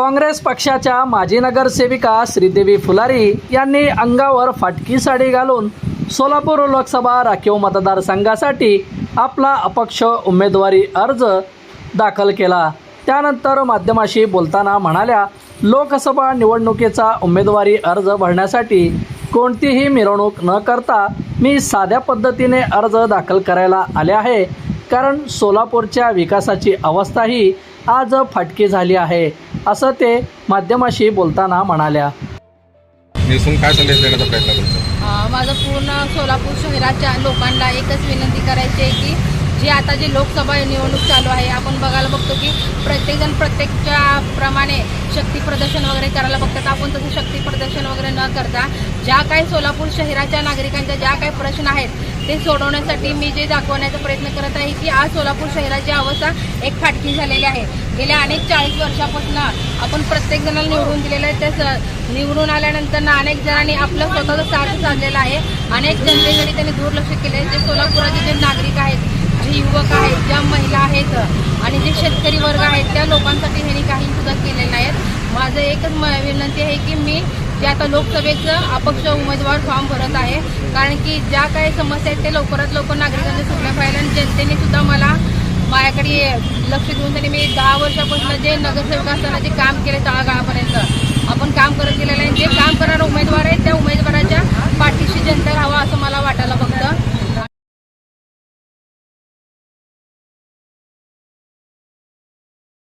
काँग्रेस पक्षाच्या माजी नगरसेविका श्रीदेवी फुलारी यांनी अंगावर फाटकी साडी घालून सोलापूर लोकसभा राखीव मतदारसंघासाठी आपला अपक्ष उमेदवारी अर्ज दाखल केला. त्यानंतर माध्यमाशी बोलताना म्हणाल्या लोकसभा निवडणुकीचा उमेदवारी अर्ज भरण्यासाठी कोणतीही मिरवणूक न करता मी साध्या पद्धतीने अर्ज दाखल करायला आले आहे. कारण सोलापूरच्या विकासाची अवस्था ही आज फाटकी झाली आहे. असं ते माध्यमाशी बोलताना म्हणाल्या. काय संदेश देण्याचा प्रयत्न करतो? अ, माझं पूर्ण सोलापूर शहराच्या लोकांना एकच विनंती करायची आहे की जी आता जी लोकसभा निवडणूक चालू आहे आपण बघायला बघतो की प्रत्येकजण प्रत्येकच्या प्रमाणे शक्ती प्रदर्शन वगैरे करायला बघतात. आपण तसं शक्ती प्रदर्शन वगैरे न करता ज्या काही सोलापूर शहराच्या नागरिकांच्या ज्या काही प्रश्न आहेत ते सोडवण्यासाठी मी जे दाखवण्याचा प्रयत्न करत आहे की आज सोलापूर शहराची अवस्था एक फाटकी झालेली आहे. गेल्या अनेक चाळीस वर्षापासून आपण प्रत्येक जणाला निवडून दिलेलं आहे. त्या निवडून आल्यानंतर ना अनेक जणांनी आपलं स्वतःचं साथ साधलेलं आहे. अनेक जनतेकडे त्यांनी दुर्लक्ष केले आहे. जे सोलापुराचे जे नागरिक आहेत जे युवक आहेत ज्या महिला आहेत आणि जे शेतकरी वर्ग आहेत त्या लोकांसाठी ह्यांनी काही सुद्धा केले नाहीत माझं एकच म विनंती आहे की मी जे आता लोकसभेचं अपक्ष उमेदवार फॉर्म भरत आहे कारण की ज्या काही समस्या आहेत ते लवकरात लवकर नागरिकांनी सुटल्या पाहिजे आणि जनतेने सुद्धा मला माझ्याकडे लक्ष देऊन त्यांनी मी दहा वर्षापासून जे नगरसेवक असताना जे काम केले तळागाळापर्यंत आपण काम करत गेलेलं आहे. जे काम करणारा उमेदवार आहे त्या उमेदवाराच्या पाठीशी जनता राहावा असं मला वाटायला बघतं